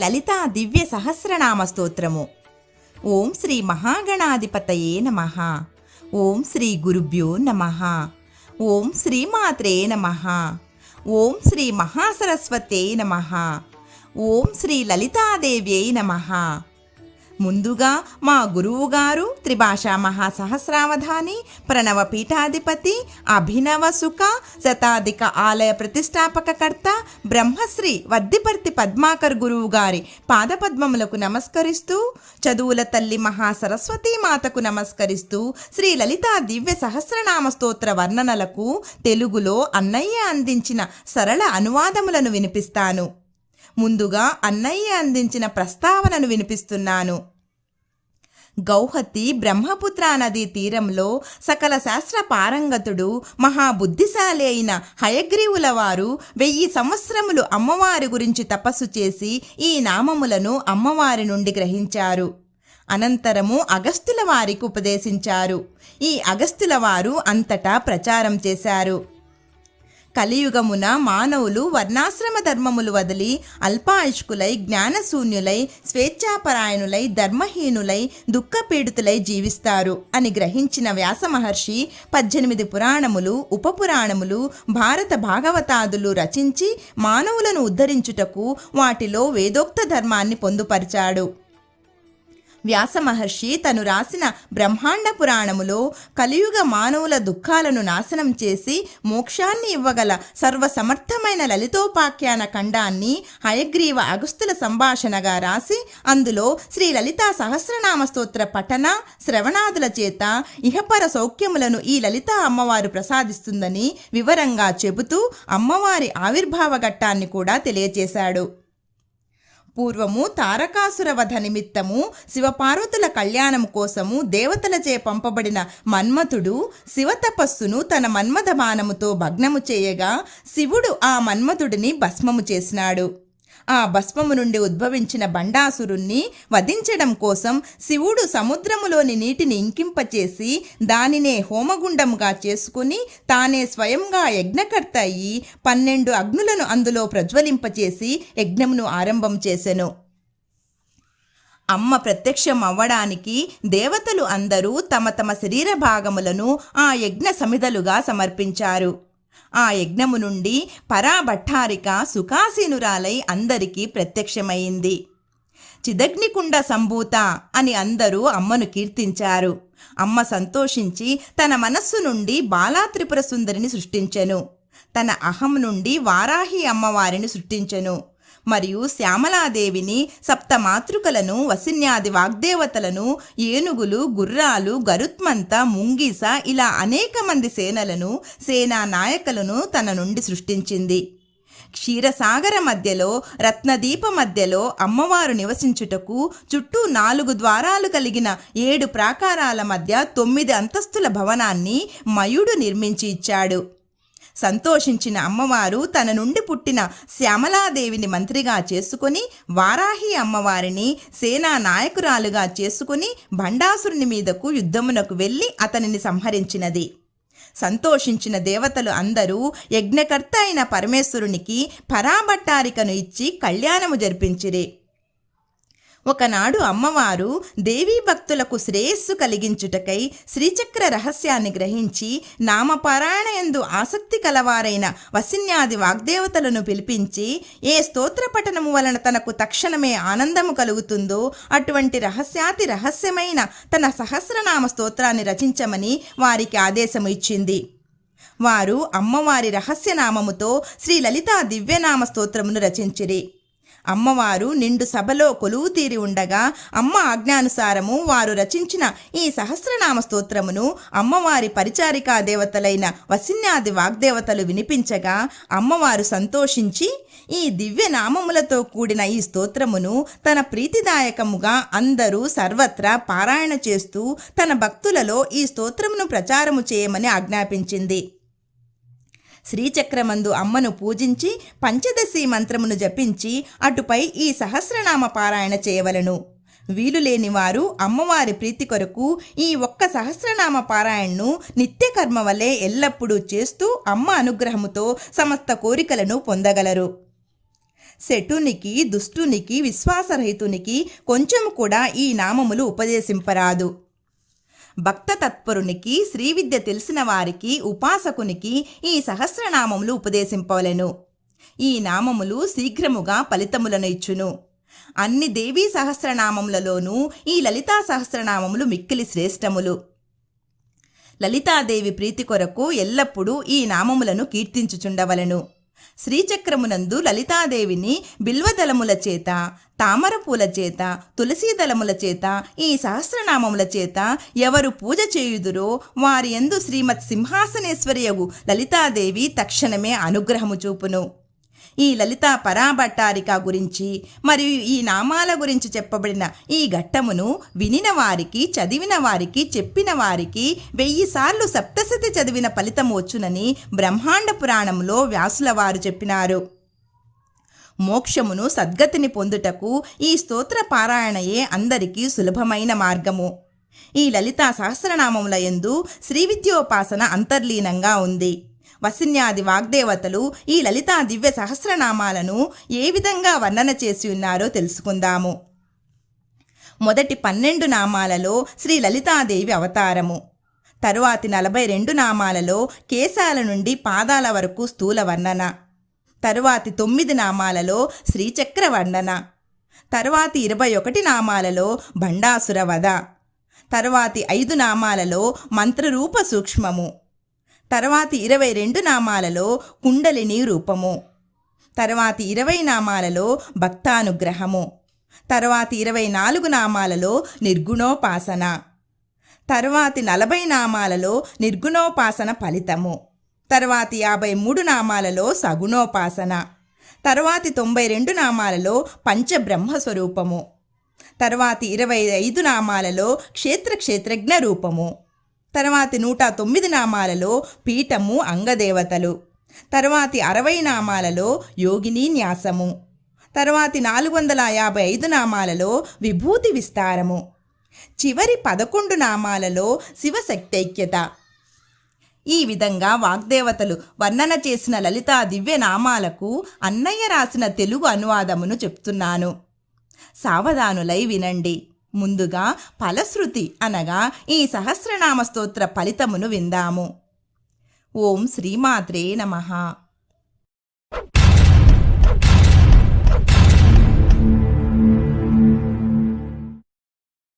లలితా దివ్య సహస్రనామ స్తోత్రము. ఓం శ్రీ మహాగణాధిపతయే నమ. ఓం శ్రీ గురుభ్యో నమ. ఓం శ్రీమాత్రే నమ. ఓం శ్రీ మహాసరస్వతే నమ. ఓం శ్రీ లలితాదేవ్యై నమ. ముందుగా మా గురువుగారు త్రిభాషా మహాసహస్రావధాని ప్రణవ పీఠాధిపతి అభినవ సుఖ శతాధిక ఆలయ ప్రతిష్టాపకకర్త బ్రహ్మశ్రీ వద్దిపర్తి పద్మాకర్ గురువు గారి పాదపద్మములకు నమస్కరిస్తూ చదువుల తల్లి మహాసరస్వతీ మాతకు నమస్కరిస్తూ శ్రీ లలితా దివ్య సహస్రనామ స్తోత్ర వర్ణనలకు తెలుగులో అన్నయ్య అందించిన సరళ అనువాదములను వినిపిస్తాను. ముందుగా అన్నయ్య అందించిన ప్రస్తావనను వినిపిస్తున్నాను. గౌహతి బ్రహ్మపుత్ర నదీ తీరంలో సకల శాస్త్ర పారంగతుడు మహాబుద్ధిశాలి అయిన హయగ్రీవుల వారు వెయ్యి సంవత్సరములు అమ్మవారి గురించి తపస్సు చేసి ఈ నామములను అమ్మవారి నుండి గ్రహించారు. అనంతరము అగస్తుల వారికి ఉపదేశించారు. ఈ అగస్తుల వారు అంతటా ప్రచారం చేశారు. కలియుగమున మానవులు వర్ణాశ్రమ ధర్మములు వదిలి అల్పాయుష్కులై జ్ఞానశూన్యులై స్వేచ్ఛాపరాయణులై ధర్మహీనులై దుఃఖపీడితులై జీవిస్తారు అని గ్రహించిన వ్యాస మహర్షి పద్దెనిమిది పురాణములు ఉపపురాణములు భారత భాగవతాదులు రచించి మానవులను ఉద్ధరించుటకు వాటిలో వేదోక్త ధర్మాన్ని పొందుపరిచాడు. వ్యాస మహర్షి తను రాసిన బ్రహ్మాండ పురాణములో కలియుగ మానవుల దుఃఖాలను నాశనం చేసి మోక్షాన్ని ఇవ్వగల సర్వసమర్థమైన లలితోపాఖ్యాన ఖండాన్ని హయగ్రీవ అగస్తుల సంభాషణగా రాసి అందులో శ్రీ లలితా సహస్రనామ స్తోత్ర పఠన శ్రవణాదుల చేత ఇహపర సౌఖ్యములను ఈ లలితా అమ్మవారు ప్రసాదిస్తుందని వివరంగా చెబుతూ అమ్మవారి ఆవిర్భావ ఘట్టాన్ని కూడా తెలియజేశాడు. పూర్వము తారకాసురవధ నిమిత్తము శివపార్వతుల కళ్యాణం కోసము దేవతలచే పంపబడిన మన్మథుడు శివతపస్సును తన మన్మథ బాణముతో భగ్నము చేయగా శివుడు ఆ మన్మథుడిని భస్మము చేసినాడు. ఆ భస్మము నుండి ఉద్భవించిన బండాసురుణ్ణి వధించడం కోసం శివుడు సముద్రములోని నీటిని ఇంకింపచేసి దానినే హోమగుండంగా చేసుకుని తానే స్వయంగా యజ్ఞకర్త అయి పన్నెండు అగ్నులను అందులో ప్రజ్వలింపచేసి యజ్ఞమును ఆరంభం చేసెను. అమ్మ ప్రత్యక్షం అవ్వడానికి దేవతలు అందరూ తమ తమ శరీర భాగములను ఆ యజ్ఞ సమిధలుగా సమర్పించారు. ఆ యజ్ఞము నుండి పరాభట్టారిక సుఖాసీనురాలై అందరికీ ప్రత్యక్షమైంది. చిదగ్నికుండ సంభూత అని అందరూ అమ్మను కీర్తించారు. అమ్మ సంతోషించి తన మనస్సు నుండి బాలాత్రిపుర సుందరిని సృష్టించెను. తన అహం నుండి వారాహి అమ్మవారిని సృష్టించెను. మరియు శ్యామలాదేవిని సప్త మాతృకలను వసిన్యాది వాగ్దేవతలను ఏనుగులు గుర్రాలు గరుత్మంత ముంగీస ఇలా అనేక మంది సేనలను సేనా నాయకులను తన నుండి సృష్టించింది. క్షీరసాగర మధ్యలో రత్నదీప మధ్యలో అమ్మవారు నివసించుటకు చుట్టూ నాలుగు ద్వారాలు కలిగిన ఏడు ప్రాకారాల మధ్య తొమ్మిది అంతస్తుల భవనాన్ని మయుడు నిర్మించి ఇచ్చాడు. సంతోషించిన అమ్మవారు తన నుండి పుట్టిన శ్యామలాదేవిని మంత్రిగా చేసుకుని వారాహి అమ్మవారిని సేనా నాయకురాలుగా చేసుకుని భండాసురుని మీదకు యుద్ధమునకు వెళ్ళి అతనిని సంహరించినది. సంతోషించిన దేవతలు అందరూ యజ్ఞకర్త అయిన పరమేశ్వరునికి పరాభట్టారికను ఇచ్చి కళ్యాణము జరిపించిరి. ఒకనాడు అమ్మవారు దేవీ భక్తులకు శ్రేయస్సు కలిగించుటకై శ్రీచక్ర రహస్యాన్ని గ్రహించి నామపారాయణయందు ఆసక్తి కలవారైన వసిన్యాది వాగ్దేవతలను పిలిపించి ఏ స్తోత్ర పఠనము వలన తనకు తక్షణమే ఆనందము కలుగుతుందో అటువంటి రహస్యాతి రహస్యమైన తన సహస్రనామ స్తోత్రాన్ని రచించమని వారికి ఆదేశము ఇచ్చింది వారు అమ్మవారి రహస్యనామముతో శ్రీ లలితా దివ్యనామ స్తోత్రమును రచించిరి. అమ్మవారు నిండు సభలో కొలువు తీరి ఉండగా అమ్మ ఆజ్ఞానుసారము వారు రచించిన ఈ సహస్రనామ స్తోత్రమును అమ్మవారి పరిచారికా దేవతలైన వసిన్యాది వాగ్దేవతలు వినిపించగా అమ్మవారు సంతోషించి ఈ దివ్య నామములతో కూడిన ఈ స్తోత్రమును తన ప్రీతిదాయకముగా అందరూ సర్వత్రా పారాయణ చేస్తూ తన భక్తులలో ఈ స్తోత్రమును ప్రచారము చేయమని ఆజ్ఞాపించింది. శ్రీచక్రమందు అమ్మను పూజించి పంచదశి మంత్రమును జపించి అటుపై ఈ సహస్రనామ పారాయణ చేయవలను. వీలు లేని వారు అమ్మవారి ప్రీతి కొరకు ఈ ఒక్క సహస్రనామ పారాయణను నిత్యకర్మ వలె ఎల్లప్పుడూ చేస్తూ అమ్మ అనుగ్రహముతో సమస్త కోరికలను పొందగలరు. శటునికి దుష్టునికి విశ్వాసరహితునికి కొంచెం కూడా ఈ నామములు ఉపదేశింపరాదు. భక్త తత్పరునికి శ్రీవిద్య తెలిసిన వారికి ఉపాసకునికి ఈ సహస్రనామములు ఉపదేశింపవలెను. ఈ నామములు శీఘ్రముగా ఫలితములను ఇచ్చును. అన్ని దేవీ సహస్రనామములలోనూ ఈ లలితా సహస్రనామములు మిక్కిలి శ్రేష్టములు. లలితాదేవి ప్రీతి కొరకు ఎల్లప్పుడూ ఈ నామములను కీర్తించుచుండవలెను. శ్రీచక్రమునందు లలితాదేవిని బిల్వదళముల చేత తామరపూల చేత తులసీదళముల చేత ఈ సహస్రనామముల చేత ఎవరు పూజ చేయుదురో వారి యందు శ్రీమత్ సింహాసనేశ్వరియగు లలితాదేవి తక్షణమే అనుగ్రహము చూపును. ఈ లలిత పరాభట్టారిక గురించి మరియు ఈ నామాల గురించి చెప్పబడిన ఈ ఘట్టమును వినిన వారికి చదివిన వారికి చెప్పిన వారికి వెయ్యి సార్లు సప్తశతి చదివిన ఫలితం వచ్చునని బ్రహ్మాండ పురాణంలో వ్యాసుల వారు చెప్పినారు. మోక్షమును సద్గతిని పొందుటకు ఈ స్తోత్ర పారాయణయే అందరికీ సులభమైన మార్గము. ఈ లలితా సహస్రనామముల యందు శ్రీవిద్యోపాసన అంతర్లీనంగా ఉంది. వసిన్యాది వాగ్దేవతలు ఈ లలితా దివ్య సహస్రనామాలను ఏ విధంగా వర్ణన చేసి ఉన్నారో తెలుసుకుందాము. మొదటి పన్నెండు నామాలలో శ్రీ లలితాదేవి అవతారము. తరువాతి నలభై రెండు నామాలలో కేశాల నుండి పాదాల వరకు స్థూల వర్ణన. తరువాతి తొమ్మిది నామాలలో శ్రీచక్ర వర్ణన. తరువాతి ఇరవై ఒకటి నామాలలో భండాసుర వధ. తరువాతి ఐదు నామాలలో మంత్రరూప సూక్ష్మము. తర్వాతి ఇరవై రెండు నామాలలో కుండలిని రూపము. తర్వాతి ఇరవై నామాలలో భక్తానుగ్రహము. తర్వాతి ఇరవై నాలుగు నామాలలో నిర్గుణోపాసన. తర్వాతి నలభై నామాలలో నిర్గుణోపాసన ఫలితము. తర్వాతి యాభై మూడు నామాలలో సగుణోపాసన. తర్వాతి తొంభై రెండు నామాలలో పంచబ్రహ్మ స్వరూపము తర్వాతి ఇరవై ఐదు నామాలలో క్షేత్ర క్షేత్రజ్ఞ రూపము. తర్వాతి నూట తొమ్మిది నామాలలో పీఠము అంగదేవతలు. తర్వాతి అరవై నామాలలో యోగిని న్యాసము. తర్వాతి నాలుగు వందల యాభై ఐదు నామాలలో విభూతి విస్తారము. చివరి పదకొండు నామాలలో శివశక్తైక్యత. ఈ విధంగా వాగ్దేవతలు వర్ణన చేసిన లలితా దివ్య నామాలకు అన్నయ్య రాసిన తెలుగు అనువాదమును చెప్తున్నాను. సావధానులై వినండి. ముందుగా ఫలశ్రుతి అనగా ఈ సహస్రనామ స్తోత్ర ఫలితమును విందాము. ఓం శ్రీమాత్రే నమ.